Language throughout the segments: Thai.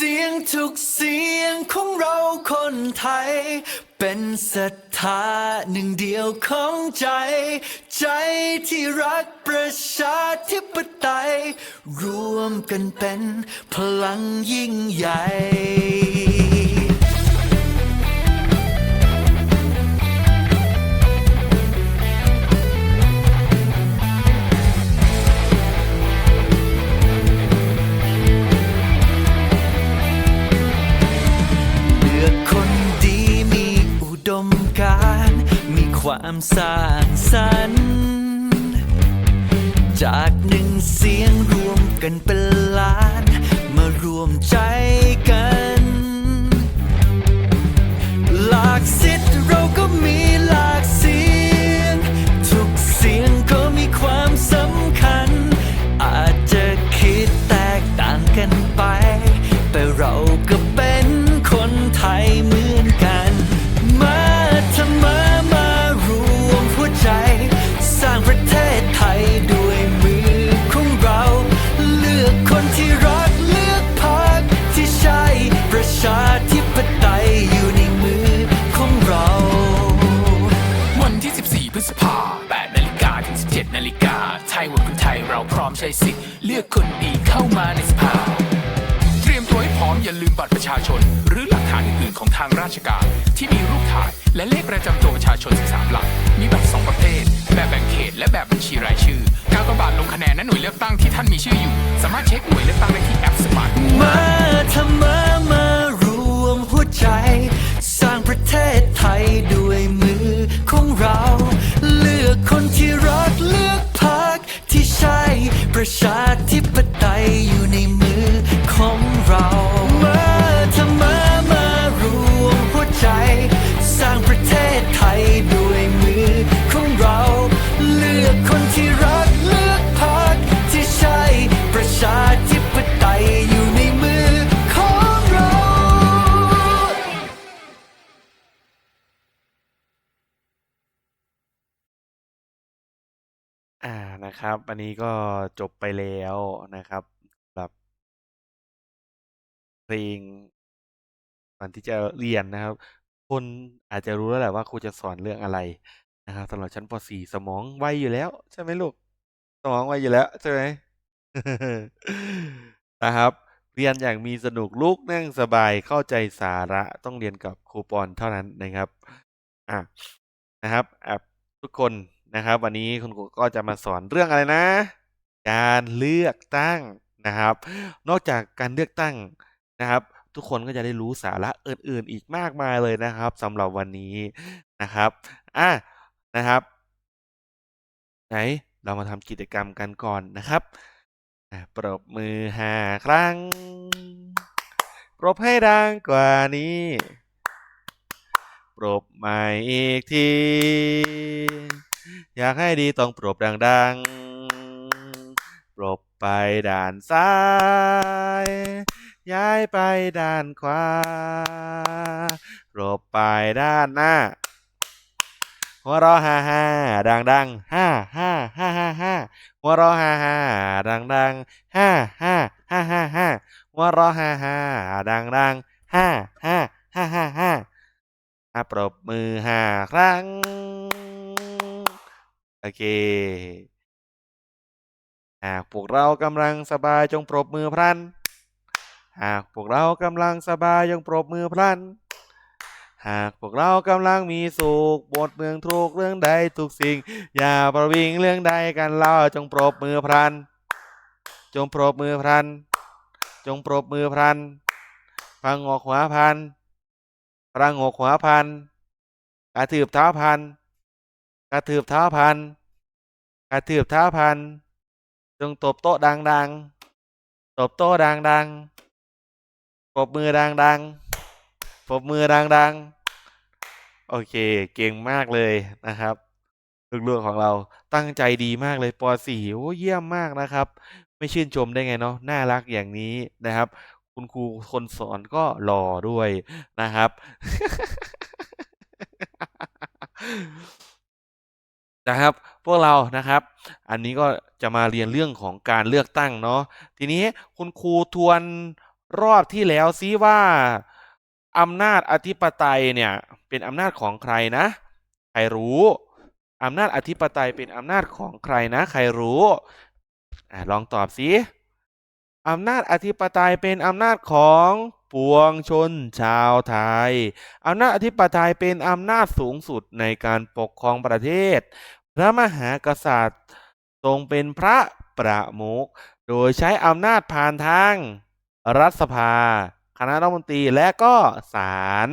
สียงทุกเสียงของเราคนไทย เป็นศรัทธาหนึ่งเดียวของใจ ใจที่รักประชาธิปไตย รวมกันเป็นพลังยิ่งใหญ่ สร้างสรรค์จากหนึ่งเสียงรวมกันเป็นล้าน มารวมใจ ใช้สิทธิ์เลือกคนดีเข้ามาในสภา เตรียมตัวให้พร้อมอย่าลืมบัตรประชาชน หรือหลักฐานอื่นๆของทางราชการ ที่มีรูปถ่ายและเลขประจำตัวประชาชน13หลัก มีบัตร2ประเภทแบบแบ่งเขตและแบบบัญชีรายชื่อการกบาทลงคะแนนณหน่วยเลือกตั้งที่ท่านมีชื่ออยู่ สามารถเช็คหน่วยเลือกตั้งได้ที่แอปสมาร์ทมาทำมามารวมหัวใจ สร้างประเทศไทยด้วย ป นะครับ อันนี้ก็จบไปแล้วนะครับสำหรับเพลงก่อนที่จะเรียนนะครับ คนอาจจะรู้แล้วแหละว่าครูจะสอนเรื่องอะไรนะครับสำหรับชั้นป .4 สมองไวอยู่แล้ว ใช่ไหมลูก สมองไวอยู่แล้ว ใช่ไหมนะครับ เรียนอย่างมีสนุกลุกนั่งสบายเข้าใจสาระต้องเรียนกับครูปอนเท่านั้นนะครับ อะนะครับอะทุกคน นะครับ วันนี้คุณครูก็จะมาสอนเรื่องอะไรนะ การเลือกตั้งนะครับ นอกจากการเลือกตั้งนะครับ ทุกคนก็จะได้รู้สาระอื่นๆ อีกมากมายเลยนะครับสำหรับวันนี้นะครับอะนะครับ ไหนเรามาทำกิจกรรมกันก่อนนะครับปรบมือห้าครั้งปรบให้ดังกว่านี้ ปรบใหม่อีกที อยากให้ดีต้องปรบดังๆ ปรบไปด้านซ้าย ย้ายไปด้านขวา ปรบไปด้านหน้า หัวเราะฮ่าฮ่าดังดังฮ่าฮ่าฮ่าฮ่าฮ่าหัวเราะฮ่าฮ่าดังดังฮ่าฮ่าฮ่าฮ่าฮ่าหัวเราะฮ่าฮ่าดังดังฮ่าฮ่าฮ่าฮ่าฮ่าปรบมือห้าครั้ง โอเค หากพวกเรากำลังสบายจงปรบมือพลัน หากพวกเรากำลังสบายจงปรบมือพลัน หากพวกเรากำลังมีสุขบทเมืองทุกเรื่องใดทุกสิ่ง อย่าประวิงเรื่องใดกันเล่าจงปรบมือพลัน จงปรบมือพลัน จงปรบมือพลันพังงอกหัวพันพรังงอกหัวพันกระถืบเท้าพัน กระถืบเท้าพันกระถืบเท้าพันจงตบโต๊ะดังๆ ตบโต๊ะดังๆปรบมือดังๆปรบมือดังๆ โอเค เก่งมากเลยนะครับลูกๆของเราตั้งใจดีมากเลยป .4 โอ้เยี่ยมมากนะครับ ไม่ชื่นชมได้ไงเนาะน่ารักอย่างนี้นะครับ คุณครูคนสอนก็หล่อด้วยนะครับ นะครับ พวกเรานะครับ อันนี้ก็จะมาเรียนเรื่องของการเลือกตั้งเนาะทีนี้คุณครูทวนรอบที่แล้วซิว่าอำนาจอธิปไตยเนี่ยเป็นอำนาจของใครนะ ใครรู้อำนาจอธิปไตยเป็นอำนาจของใครนะ ใครรู้อลองตอบสิ อำนาจอธิปไตยเป็นอำนาจของปวงชนชาวไทย อำนาจอธิปไตยเป็นอำนาจสูงสุดในการปกครองประเทศ พระมหากษัตริย์ทรงเป็นพระประมุข โดยใช้อำนาจผ่านทางรัฐสภา คณะรัฐมนตรีและก็ศาล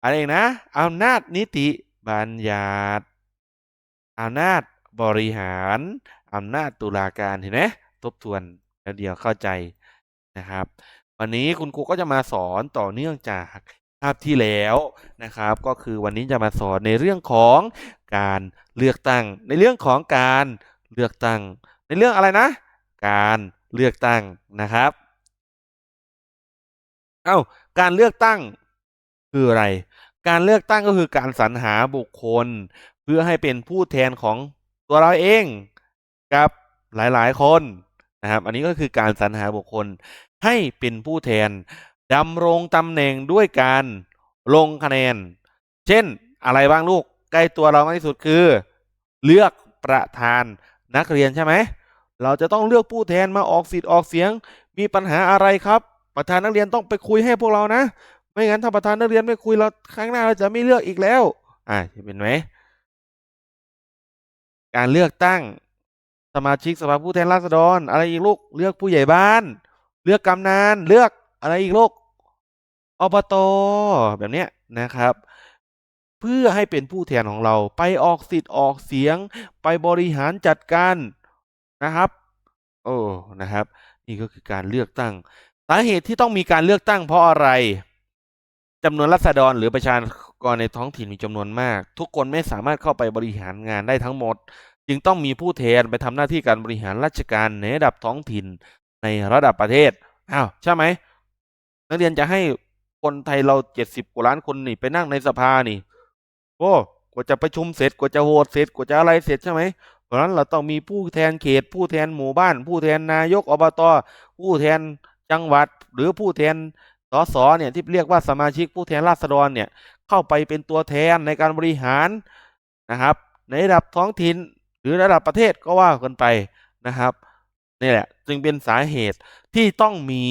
อะไรอีกนะ อำนาจนิติบัญญัติ อำนาจบริหาร อำนาจตุลาการเห็นไหมทบทวน แล้วเดียวเข้าใจนะครับ วันนี้คุณครูก็จะมาสอนต่อเนื่องจากคาบที่แล้วนะครับ ก็คือวันนี้จะมาสอนในเรื่องของการเลือกตั้ง ในเรื่องของการเลือกตั้ง ในเรื่องอะไรนะ การเลือกตั้งนะครับ เอ้าการเลือกตั้งคืออะไร การเลือกตั้งก็คือการสรรหาบุคคล เพื่อให้เป็นผู้แทนของตัวเราเองกับหลายๆ คน นะครับ อันนี้ก็คือการสรรหาบุคคลให้เป็นผู้แทนดำรงตำแหน่งด้วยการลงคะแนน เช่นอะไรบ้างลูกใกล้ตัวเรามากที่สุดคือ เลือกประธานนักเรียนใช่ไหมเราจะต้องเลือกผู้แทนมาออกสิทธิ์ออกเสียง มีปัญหาอะไรครับ ประธานนักเรียนต้องไปคุยให้พวกเรานะ ไม่งั้นถ้าประธานนักเรียนไม่คุยเราครั้งหน้าเราจะไม่เลือกอีกแล้ว อ่าเห็นไหมการเลือกตั้ง สมาชิกสภาผู้แทนราษฎร อะไรอีกลูก เลือกผู้ใหญ่บ้าน เลือกกำนันเลือกอะไรอีกลูกอบตแบบเนี้ยนะครับ เพื่อให้เป็นผู้แทนของเราไปออกสิทธิ์ออกเสียง ไปบริหารจัดการนะครับ โอ้นะครับ นี่ก็คือการเลือกตั้งสาเหตุที่ต้องมีการเลือกตั้งเพราะอะไรจำนวนรัษฎรหรือประชากรในท้องถิ่นมีจำนวนมาก ทุกคนไม่สามารถเข้าไปบริหารงานได้ทั้งหมด จึงต้องมีผู้แทนไปทำหน้าที่การบริหารราชการในระดับท้องถิ่นในระดับประเทศอ้าวใช่ไหมนักเรียนจะให้คนไทยเราเจ็ดสิบกว่าล้านคนนี่ไปนั่งในสภานี่โอ้กว่าจะประชุมเสร็จกว่าจะโหวตเสร็จกว่าจะอะไรเสร็จใช่ไหมเพราะนั้นเราต้องมีผู้แทนเขต ผู้แทนหมู่บ้าน ผู้แทนนายกอบตผู้แทนจังหวัด หรือผู้แทนสสเนี่ยที่เรียกว่าสมาชิกผู้แทนราษฎรเนี่ยเข้าไปเป็นตัวแทนในการบริหารนะครับ ในระดับท้องถิ่น รือระดับประเทศก็ว่ากันไปนะครับนี่แหละจึงเป็นสาเหตุที่ต้องมี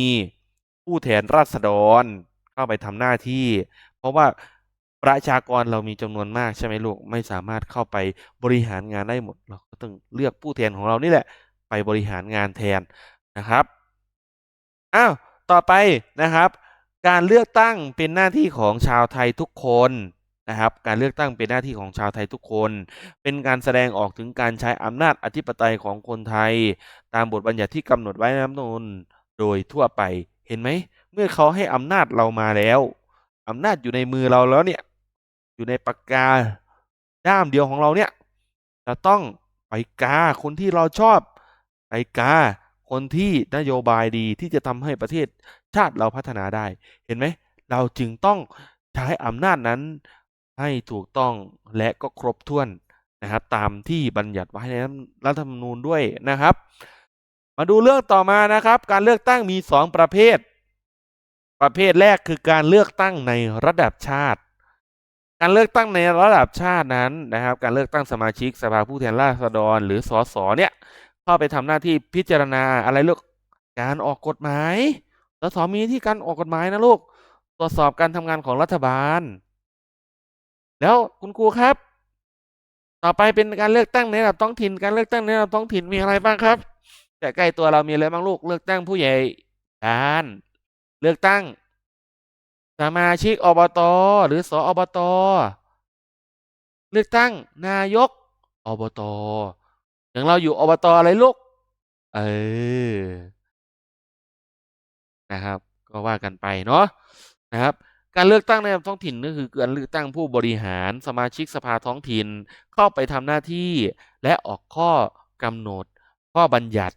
ผู้แทนราษฎรเข้าไปทำหน้าที่ เพราะว่าประชากรเรามีจำนวนมากใช่ไหมลูกไม่สามารถเข้าไปบริหารงานได้หมด เราก็ต้องเลือกผู้แทนของเรานี่แหละ ไปบริหารงานแทนนะครับอ้าวต่อไปนะครับ การเลือกตั้งเป็นหน้าที่ของชาวไทยทุกคน นะครับการเลือกตั้งเป็นหน้าที่ของชาวไทยทุกคน เป็นการแสดงออกถึงการใช้อำนาจอธิปไตยของคนไทย ตามบทบัญญัติที่กำหนดไว้ในรัฐธรรมนูญโดยทั่วไปเห็นไหม เมื่อเขาให้อำนาจเรามาแล้วอำนาจอยู่ในมือเราแล้วเนี่ยอยู่ในปากกาด้ามเดียวของเราเนี่ยจะต้องไปกาคนที่เราชอบไปกาคนที่นโยบายดีที่จะทำให้ประเทศชาติเราพัฒนาได้ เห็นไหมเราจึงต้องใช้อำนาจนั้น ให้ถูกต้องและก็ครบถ้วนนะครับ ตามที่บัญญัติไว้ในรัฐธรรมนูญด้วยนะครับ มาดูเรื่องต่อมานะครับ การเลือกตั้งมีสองประเภท ประเภทแรกคือการเลือกตั้งในระดับชาติ การเลือกตั้งในระดับชาตินั้นนะครับ การเลือกตั้งสมาชิกสภาผู้แทนราษฎร หรือสสเนี่ยเข้าไปทำหน้าที่พิจารณาอะไรลูกการออกกฎหมายสสมีที่การออกกฎหมายนะลูกตรวจสอบการทำงานของรัฐบาล แล้วคุณครูครับ ต่อไปเป็นการเลือกตั้งในระดับท้องถิ่นการเลือกตั้งในระดับท้องถิ่นมีอะไรบ้างครับแต่ใกล้ตัวเรามีอะไรบ้างลูกเลือกตั้งผู้ใหญ่บ้านเลือกตั้ง สมาชิกอบตหรือสออบตเลือกตั้งนายกอบตอย่างเราอยู่อบตอะไรลูกเออนะครับ ก็ว่ากันไปเนาะนะครับ การเลือกตั้งในท้องถิ่นก็คือการเลือกตั้งผู้บริหารสมาชิกสภาท้องถิ่น เข้าไปทำหน้าที่และออกข้อกำหนด ข้อบัญญัติ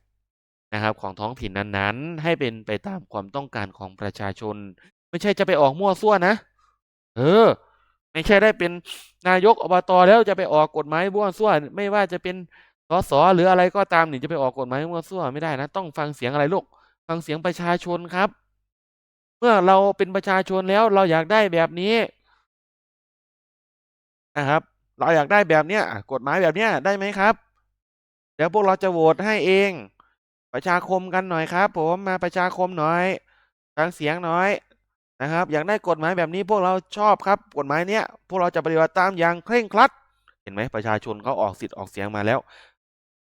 นะครับของท้องถิ่นนั้นๆ ให้เป็นไปตามความต้องการของประชาชน ไม่ใช่จะไปออกมั่วซั่วนะ เออ ไม่ใช่ได้เป็นนายกอบตแล้วจะไปออกกฎหมายมั่วซั่วไม่ว่าจะเป็นสสหรืออะไรก็ตามนี่จะไปออกกฎหมายมั่วซั่วไม่ได้นะ ต้องฟังเสียงอะไรลูกฟังเสียงประชาชนครับ เมื่อเราเป็นประชาชนแล้วเราอยากได้แบบนี้นะครับ เราอยากได้แบบเนี้ยกฎหมายแบบเนี้ยได้ไหมครับ เดี๋ยวพวกเราจะโหวตให้เอง ประชาคมกันหน่อยครับ ผมมาประชาคมหน่อยฟังเสียงหน่อยนะครับ อยากได้กฎหมายแบบนี้พวกเราชอบครับ กฎหมายเนี้ยพวกเราจะปฏิบัติตามอย่างเคร่งครัด เห็นไหมประชาชนเขาออกสิทธิ์ออกเสียงมาแล้ว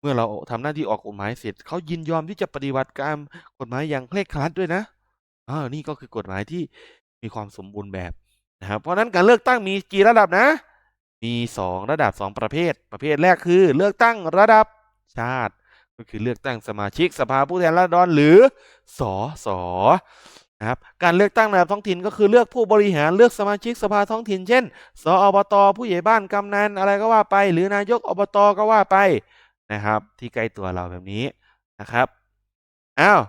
เมื่อเราทำหน้าที่ออกกฎหมายเสร็จเขายินยอมที่จะปฏิบัติตามกฎหมายอย่างเคร่งครัดด้วยนะ อ่านี่ก็คือกฎหมายที่มีความสมบูรณ์แบบนะครับ เพราะนั้นการเลือกตั้งมีกี่ระดับนะ มีสองระดับสองประเภท ประเภทแรกคือ เลือกตั้งระดับชาติ ก็คือเลือกตั้งสมาชิกสภาผู้แทนราษฎรหรือสอสอนะครับการเลือกตั้งระดับท้องถิ่นก็คือเลือกผู้บริหารเลือกสมาชิกสภาท้องถิ่น เช่น สอบต ผู้ใหญ่บ้านกำนันอะไรก็ว่าไป หรือนายกอบตก็ว่าไปนะครับ ที่ใกล้ตัวเราแบบนี้นะครับอ้าว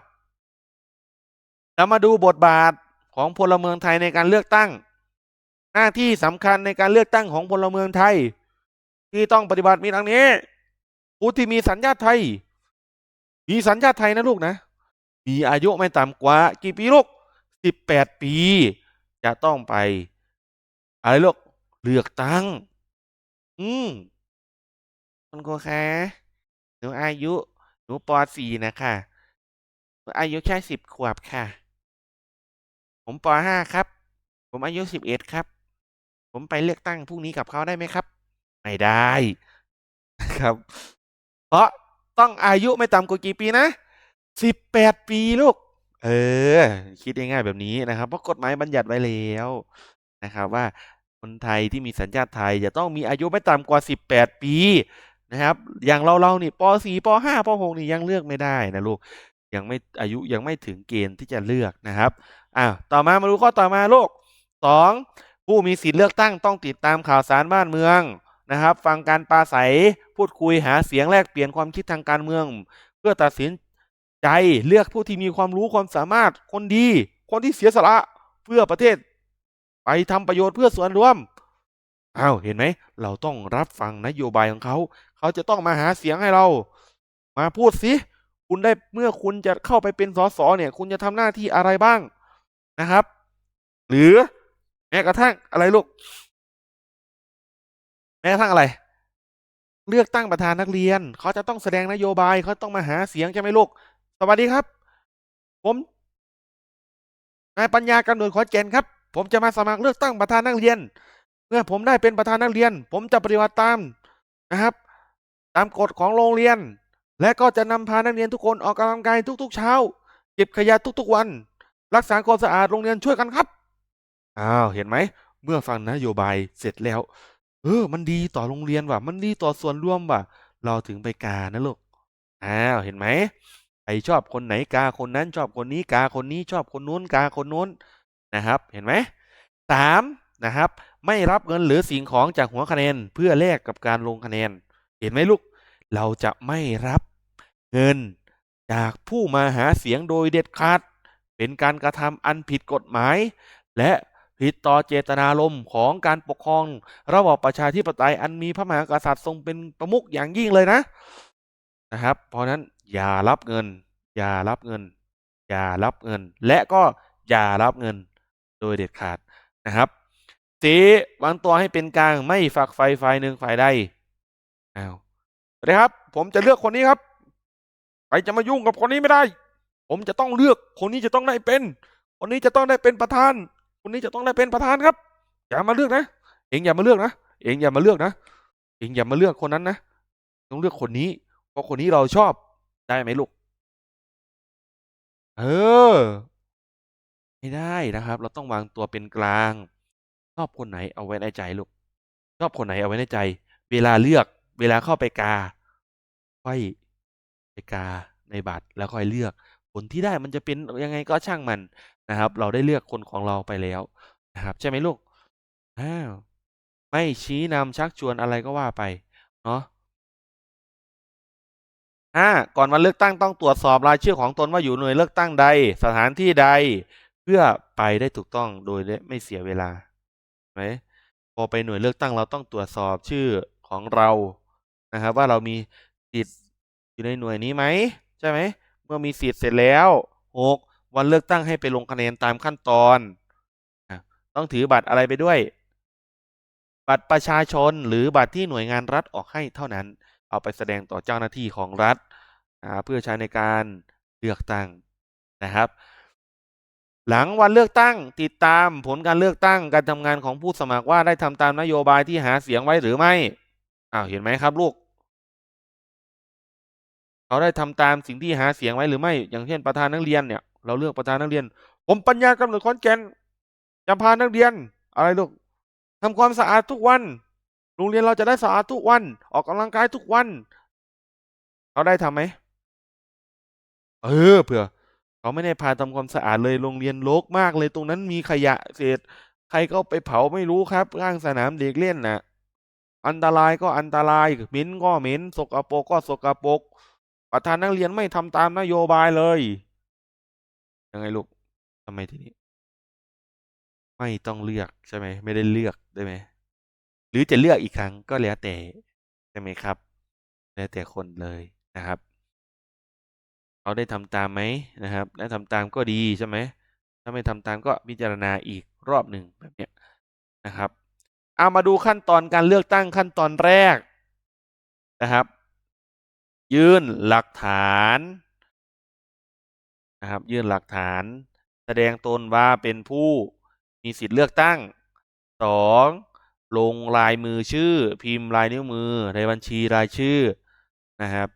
เรามาดูบทบาทของพลเมืองไทยในการเลือกตั้ง หน้าที่สำคัญในการเลือกตั้งของพลเมืองไทย ที่ต้องปฏิบัติมีดังนี้ ผู้ที่มีสัญชาติไทย มีสัญชาติไทยนะลูกนะ มีอายุไม่ต่ำกว่า กี่ปีลูกสิบแปดปี จะต้องไปอะไรลูกเลือกตั้ง อืมคุณครูคะหนูอายุ หนูปสี่นะคะ อายุแค่สิบขวบค่ะ ผมปห้าครับ ผมอายุสิบเอ็ดครับ ผมไปเลือกตั้งพรุ่งนี้กับเขาได้ไหมครับ ไม่ได้ครับ เพราะต้องอายุไม่ต่ำกว่ากี่ปีนะสิบแปดปีลูก เออ คิดง่ายๆแบบนี้นะครับ เพราะกฎหมายบัญญัติไว้แล้วนะครับว่าคนไทยที่มีสัญชาติไทยจะต้องมีอายุไม่ต่ำกว่าสิบแปดปีนะครับ อย่างเราเรานี่ปสี่ปห้าปหกนี่ยังเลือกไม่ได้นะลูก ยังไม่อายุยังไม่ถึงเกณฑ์ที่จะเลือกนะครับ อ่าต่อมามาดูข้อต่อมาลูกสองผู้มีสิทธิ์เลือกตั้งต้องติดตามข่าวสารบ้านเมืองนะครับ ฟังการปราศัยพูดคุยหาเสียงแลกเปลี่ยนความคิดทางการเมือง เพื่อตัดสินใจเลือกผู้ที่มีความรู้ความสามารถคนดี คนที่เสียสละเพื่อประเทศ ไปทำประโยชน์เพื่อส่วนรวมอ้าวเห็นไหม เราต้องรับฟังนโยบายของเขา เขาจะต้องมาหาเสียงให้เรา มาพูดสิ คุณได้เมื่อคุณจะเข้าไปเป็นสสเนี่ย คุณจะทำหน้าที่อะไรบ้าง นะครับ หรือแม้กระทั่งอะไรลูก แม้กระทั่งอะไร เลือกตั้งประธานนักเรียน เขาจะต้องแสดงนโยบายเขาต้องมาหาเสียงใช่ไหมลูก สวัสดีครับ ผมนายปัญญากำเนิดขอนแก่นครับ ผมจะมาสมัครเลือกตั้งประธานนักเรียน เมื่อผมได้เป็นประธานนักเรียน ผมจะปฏิบัติตามนะครับ ตามกฎของโรงเรียน และก็จะนำพานักเรียนทุกคนออกกำลังกายทุกๆ เช้า เก็บขยะทุกๆวัน รักษาความสะอาดโรงเรียนช่วยกันครับอ้าวเห็นไหมเมื่อฟังนโยบายเสร็จแล้ว เออ มันดีต่อโรงเรียนว่ะ มันดีต่อส่วนร่วมว่ะ เราถึงไปกานะลูกอ้าวเห็นไหมใครชอบคนไหนกาคนนั้นชอบคนนี้กาคนนี้ชอบคนนู้นกาคนนู้นนะครับ เห็นไหมสามนะครับ ไม่รับเงินหรือสิ่งของจากหัวคะแนนเพื่อแลกกับการลงคะแนน เห็นไหมลูก เราจะไม่รับเงินจากผู้มาหาเสียงโดยเด็ดขาด เป็นการกระทำอันผิดกฎหมาย และผิดต่อเจตนารมณ์ของการปกครอง ระบอบประชาธิปไตยอันมีพระมหากษัตริย์ทรงเป็นประมุขอย่างยิ่งเลยนะนะครับ เพราะนั้นอย่ารับเงิน อย่ารับเงิน อย่ารับเงิน และก็อย่ารับเงินโดยเด็ดขาดนะครับสีวางตัวให้เป็นกลางไม่ฝักไฟฝ่ายหนึ่งฝ่ายใดอ้าวสวัสดีครับ ผมจะเลือกคนนี้ครับใครจะมายุ่งกับคนนี้ไม่ได้ ผมจะต้องเลือกคนนี้จะต้องได้เป็น คนนี้จะต้องได้เป็นประธาน คนนี้จะต้องได้เป็นประธานครับ อย่ามาเลือกนะ เองอย่ามาเลือกนะ เองอย่ามาเลือกนะ เองอย่ามาเลือกคนนั้นนะ ต้องเลือกคนนี้ เพราะคนนี้เราชอบ ได้ไหมลูก เออ ไม่ได้นะครับ เราต้องวางตัวเป็นกลาง ชอบคนไหนเอาไว้ในใจลูก ชอบคนไหนเอาไว้ในใจ เวลาเลือก เวลาเข้าไปกา ค่อยไปกาในบัตรแล้วค่อยเลือก ลที่ได้มันจะเป็นยังไงก็ช่างมันนะครับ เราได้เลือกคนของเราไปแล้วนะครับ ใช่ไหมลูกอ้าวไม่ชี้นำชักชวนอะไรก็ว่าไปเนาะอ่าก่อนวันเลือกตั้งต้องตรวจสอบรายชื่อของตนว่าอยู่หน่วยเลือกตั้งใด สถานที่ใด เพื่อไปได้ถูกต้องโดยไม่เสียเวลาไหมพอไปหน่วยเลือกตั้งเราต้องตรวจสอบชื่อของเรานะครับ ว่าเรามีสิทธิ์อยู่ในหน่วยนี้ไหมใช่ไหม เมื่อมีสิทธิ์เสร็จแล้วหกวันเลือกตั้งให้ไปลงคะแนนตามขั้นตอน ต้องถือบัตรอะไรไปด้วย บัตรประชาชนหรือบัตรที่หน่วยงานรัฐออกให้เท่านั้น เอาไปแสดงต่อเจ้าหน้าที่ของรัฐ เพื่อใช้ในการเลือกตั้งนะครับ หลังวันเลือกตั้งติดตามผลการเลือกตั้งการทำงานของผู้สมัครว่าได้ทำตามนโยบายที่หาเสียงไว้หรือไม่อ้าวเห็นไหมครับลูก เขาได้ทำตามสิ่งที่หาเสียงไว้หรือไม่ อย่างเช่นประธานนักเรียนเนี่ย เราเลือกประธานนักเรียน ผมปัญญากำเนิดขอนแกนจะพานักเรียน อะไรลูกทำความสะอาดทุกวัน โรงเรียนเราจะได้สะอาดทุกวัน ออกกำลังกายทุกวัน เขาได้ทำไหม เออ เผื่อ เขาไม่ได้พาทำความสะอาดเลย โรงเรียนรกมากเลย ตรงนั้นมีขยะเศษ ใครก็ไปเผาไม่รู้ครับข้างสนามเด็กเล่นน่ะ อันตรายก็อันตราย เหม็นก็เหม็น สกปรกก็สกปรก ประธานนักเรียนไม่ทำตามนโยบายเลย ยังไงลูกทำไมทีนี้ ไม่ต้องเลือกใช่ไหมไม่ได้เลือกได้ไหมหรือจะเลือกอีกครั้งก็แล้วแต่ใช่ไหมครับ แล้วแต่คนเลยนะครับเขาได้ทำตามไหมนะครับได้ทำตามก็ดีใช่ไหมถ้าไม่ทำตามก็พิจารณาอีกรอบหนึ่งแบบเนี้ยนะครับเอามาดูขั้นตอนการเลือกตั้งขั้นตอนแรกนะครับ ยื่นหลักฐานนะครับยื่นหลักฐาน แสดงตนว่าเป็นผู้มีสิทธิ์เลือกตั้งสองลงลายมือชื่อ พิมพ์ลายนิ้วมือในบัญชีรายชื่อนะครับ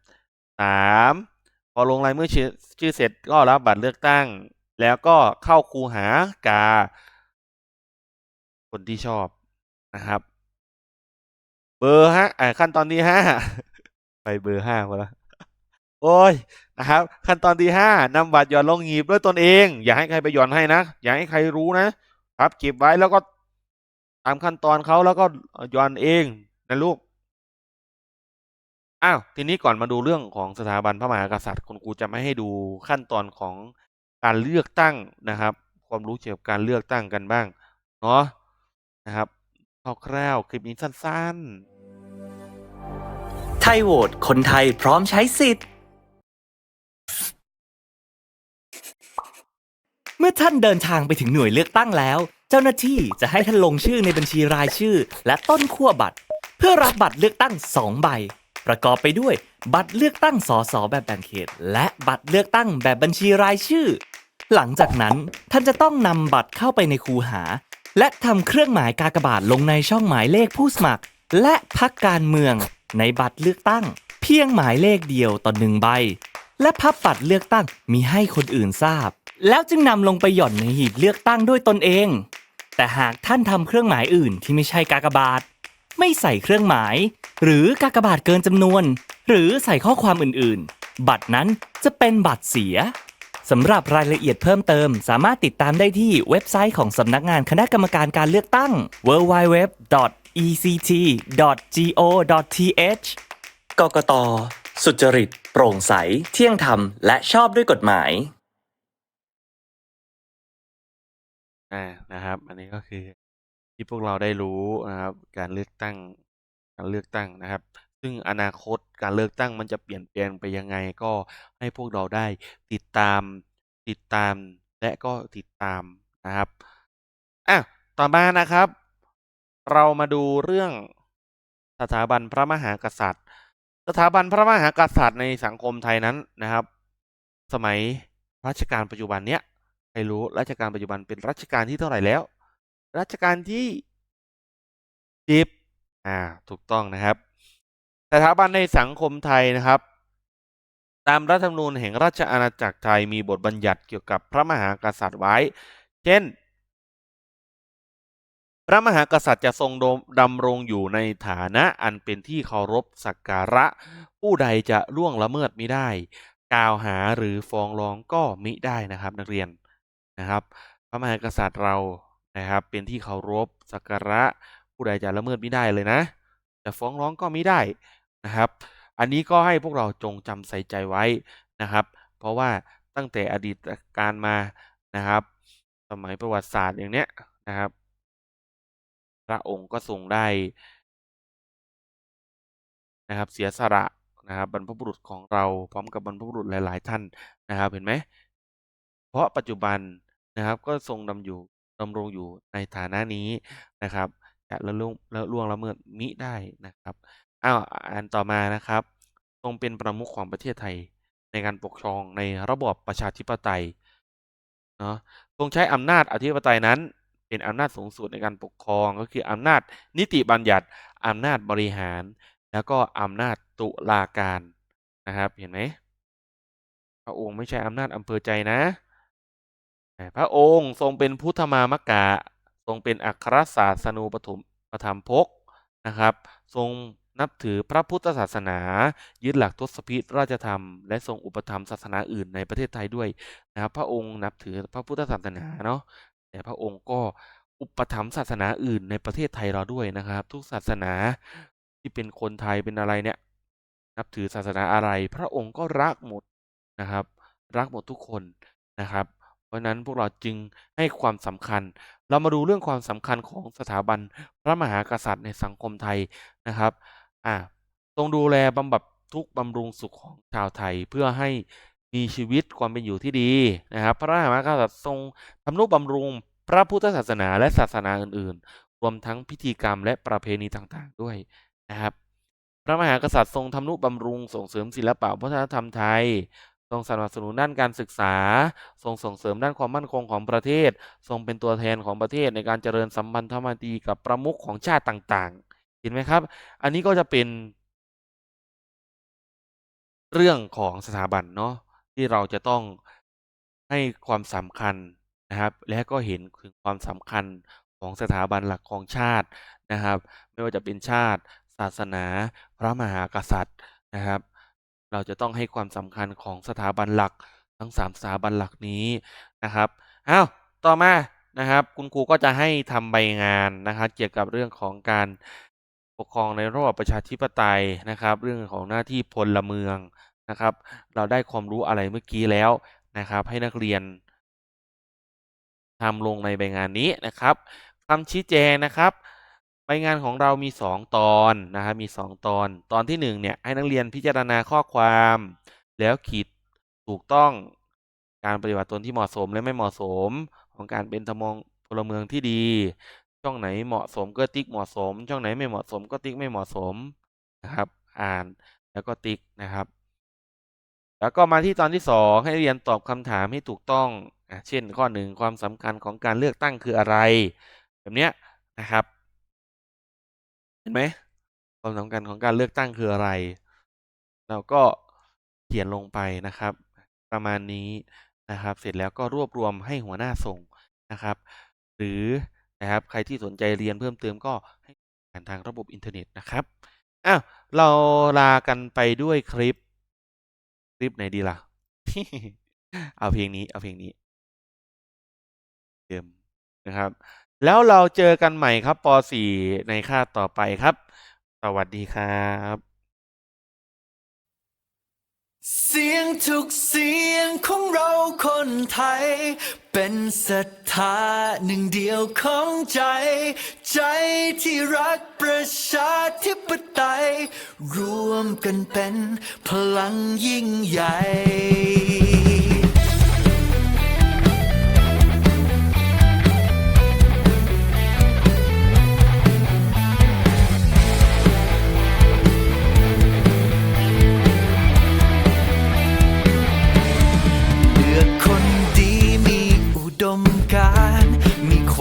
สามพอลงลายมือชื่อชื่อเสร็จก็รับบัตรเลือกตั้ง แล้วก็เข้าคูหากา คนที่ชอบนะครับ เบอร์ฮะอ่าขั้นตอนที่ห้า ไปเบอร์ห้ามาแล้วโอ้ยนะครับ ขั้นตอนที่ห้านำบัตรหย่อนลงหีบด้วยตนเอง อย่าให้ใครไปหย่อนให้นะอย่าให้ใครรู้นะครับเก็บไว้แล้วก็ตามขั้นตอนเขาแล้วก็หย่อนเองนะลูกอ้าวทีนี้ก่อนมาดูเรื่องของสถาบันพระมหากษัตริย์คุณครูจะไม่ให้ดูขั้นตอนของการเลือกตั้งนะครับ ความรู้เกี่ยวกับการเลือกตั้งกันบ้างเนาะนะครับคร่าวๆคลิปนี้สั้น ๆ ไทยโหวตคนไทยพร้อมใช้สิทธิ์ เมื่อท่านเดินทางไปถึงหน่วยเลือกตั้งแล้ว เจ้าหน้าที่จะให้ท่านลงชื่อในบัญชีรายชื่อ และต้นขั้วบัตร เพื่อรับบัตรเลือกตั้ง 2 ใบ ประกอบไปด้วย บัตรเลือกตั้งสสแบบแบ่งเขต และบัตรเลือกตั้งแบบบัญชีรายชื่อ หลังจากนั้นท่านจะต้องนำบัตรเข้าไปในคูหา และทำเครื่องหมายกากบาทลงในช่องหมายเลขผู้สมัคร และพักการเมือง ในบัตรเลือกตั้ง เพียงหมายเลขเดียวต่อหนึ่งใบ และพับบัตรเลือกตั้งมีให้คนอื่นทราบ แล้วจึงนำลงไปหย่อนในหีบเลือกตั้งด้วยตนเอง แต่หากท่านทำเครื่องหมายอื่นที่ไม่ใช่กากบาท ไม่ใส่เครื่องหมาย หรือกากบาทเกินจำนวน หรือใส่ข้อความอื่นๆ บัตรนั้นจะเป็นบัตรเสียสำหรับรายละเอียดเพิ่มเติม สามารถติดตามได้ที่เว็บไซต์ของสำนักงานคณะกรรมการการเลือกตั้ง ect.go.th กกต สุจริต โปร่งใส เที่ยงธรรม และชอบด้วยกฎหมาย อ่านะครับ อันนี้ก็คือที่พวกเราได้รู้นะครับ การเลือกตั้งการเลือกตั้งนะครับ ซึ่งอนาคตการเลือกตั้งมันจะเปลี่ยนแปลงไปยังไงก็ให้พวกเราได้ติดตามติดตามและก็ติดตามนะครับอะต่อมานะครับ เรามาดูเรื่องสถาบันพระมหากษัตริย์ สถาบันพระมหากษัตริย์ในสังคมไทยนั้นนะครับ สมัยรัชกาลปัจจุบันเนี้ยใครรู้รัชกาลปัจจุบันเป็นรัชกาลที่เท่าไหร่แล้ว รัชกาลที่สิบอ่าถูกต้องนะครับ สถาบันในสังคมไทยนะครับ ตามรัฐธรรมนูญแห่งราชอาณาจักรไทยมีบทบัญญัติเกี่ยวกับพระมหากษัตริย์ไว้ เช่น พระมหากษัตริย์จะทรงดำรงอยู่ในฐานะอันเป็นที่เคารพสักการะ ผู้ใดจะล่วงละเมิดมิได้ กล่าวหาหรือฟ้องร้องก็มิได้นะครับนักเรียนนะครับ พระมหากษัตริย์เรานะครับเป็นที่เคารพสักการะ ผู้ใดจะละเมิดมิได้เลยนะ จะฟ้องร้องก็มิได้นะครับ อันนี้ก็ให้พวกเราจงจำใส่ใจไว้นะครับ เพราะว่าตั้งแต่อดีตการมานะครับ สมัยประวัติศาสตร์อย่างเนี้ยนะครับ ระองค์ก็ทรงได้นะครับเสียสละนะครับบรรพบุรุษของเราพร้อมกับบรรพบุรุษหลาย ๆ ท่านนะครับเห็นไหมเพราะปัจจุบันนะครับก็ทรงดำอยู่ดำรงอยู่ในฐานะนี้นะครับจะละล่วงละล่วงละเมิดมิได้นะครับอ้าวอันต่อมานะครับทรงเป็นประมุขของประเทศไทยในการปกครองในระบอบประชาธิปไตยเนาะทรงใช้อำนาจอธิปไตยนั้น เป็นอำนาจสูงสุดในการปกครอง ก็คืออำนาจนิติบัญญัติอำนาจบริหาร แล้วก็อำนาจตุลาการนะครับเห็นไหมพระองค์ไม่ใช่อำนาจอำเภอใจนะ พระองค์ทรงเป็นพุทธมามกะ ทรงเป็นอัครศาสนูปฐมปฐมภกนะครับ ทรงนับถือพระพุทธศาสนา ยึดหลักทศพิธราชธรรม และทรงอุปถัมภ์ศาสนาอื่นในประเทศไทยด้วยนะครับ พระองค์นับถือพระพุทธศาสนาเนาะ พระองค์ก็อุปถัมภ์ศาสนาอื่นในประเทศไทยเราด้วยนะครับ ทุกศาสนาที่เป็นคนไทยเป็นอะไรเนี่ยนับถือศาสนาอะไร พระองค์ก็รักหมดนะครับ รักหมดทุกคนนะครับ เพราะนั้นพวกเราจึงให้ความสำคัญ เรามาดูเรื่องความสำคัญของสถาบันพระมหากษัตริย์ในสังคมไทยนะครับอ่าทรงดูแลบำบัดทุกข์บำรุงสุขของชาวไทยเพื่อให้ มีชีวิตความเป็นอยู่ที่ดีนะครับ พระมหากษัตริย์ทรงทำนุบำรุงพระพุทธศาสนาและศาสนาอื่น ๆ รวมทั้งพิธีกรรมและประเพณีต่างๆด้วยนะครับ พระมหากษัตริย์ทรงทำนุบำรุงส่งเสริมศิลปะวัฒนธรรมไทยทรงสนับสนุนด้านการศึกษา ทรงส่งเสริมด้านความมั่นคงของประเทศ ทรงเป็นตัวแทนของประเทศในการเจริญสัมพันธไมตรีกับประมุขของชาติต่างๆ เห็นไหมครับ อันนี้ก็จะเป็น เรื่องของสถาบันเนาะ ที่เราจะต้องให้ความสำคัญนะครับ และก็เห็นถึงความสำคัญของสถาบันหลักของชาตินะครับ ไม่ว่าจะเป็นชาติ ศาสนา พระมหากษัตริย์นะครับ เราจะต้องให้ความสำคัญของสถาบันหลักทั้งสามสถาบันหลักนี้นะครับอ้าวต่อมานะครับ คุณครูก็จะให้ทำใบงานนะครับ เกี่ยวกับเรื่องของการปกครองในระบอบประชาธิปไตยนะครับ เรื่องของหน้าที่พลเมือง นะครับ เราได้ความรู้อะไรเมื่อกี้แล้วนะครับ ให้นักเรียนทำลงในใบงานนี้นะครับคำชี้แจงนะครับใบงานของเรามี 2 ตอนนะครับมี 2 ตอน ตอนที่ 1 เนี่ย ให้นักเรียนพิจารณาข้อความ แล้วขีดถูกต้องการปฏิบัติตนที่เหมาะสมและไม่เหมาะสม ของการเป็นทมองพลเมืองที่ดี ช่องไหนเหมาะสมก็ติ๊กเหมาะสม ช่องไหนไม่เหมาะสมก็ติ๊กไม่เหมาะสมนะครับ อ่านแล้วก็ติ๊กนะครับ แล้วก็มาที่ตอนที่ 2 ให้เรียนตอบคำถามให้ถูกต้องอเช่นข้อ 1 ความสำคัญของการเลือกตั้งคืออะไร แบบเนี้ยนะครับ เห็นไหมความสำคัญของการเลือกตั้งคืออะไร เราก็เขียนลงไปนะครับ ประมาณนี้นะครับ เสร็จแล้วก็รวบรวมให้หัวหน้าส่งนะครับ หรือนะครับใครที่สนใจเรียนเพิ่มเติมก็ให้ผ่านทางระบบอินเทอร์เน็ตนะครับอ้าวเราลากันไปด้วยคลิป คลิปไหนดีล่ะ เอาเพลงนี้ เอาเพลงนี้เกมนะครับ แล้วเราเจอกันใหม่ครับป .4 ในคาบต่อไปครับ สวัสดีครับ เสียงทุกเสียงของเราคนไทย เป็นศรัทธาหนึ่งเดียวของใจ ใจที่รักประชาธิปไตย รวมกันเป็นพลังยิ่งใหญ่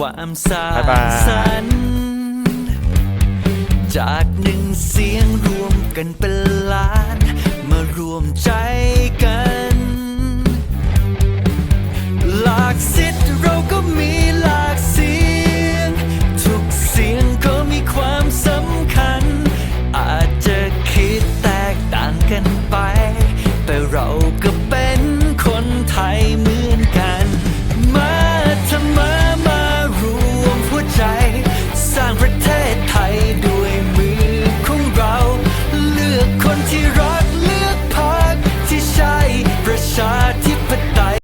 ความสร้าบ๊ายบางยสรรค์จากหนึ่งเสียงรวมกันเป็นล้าน มารวมใจ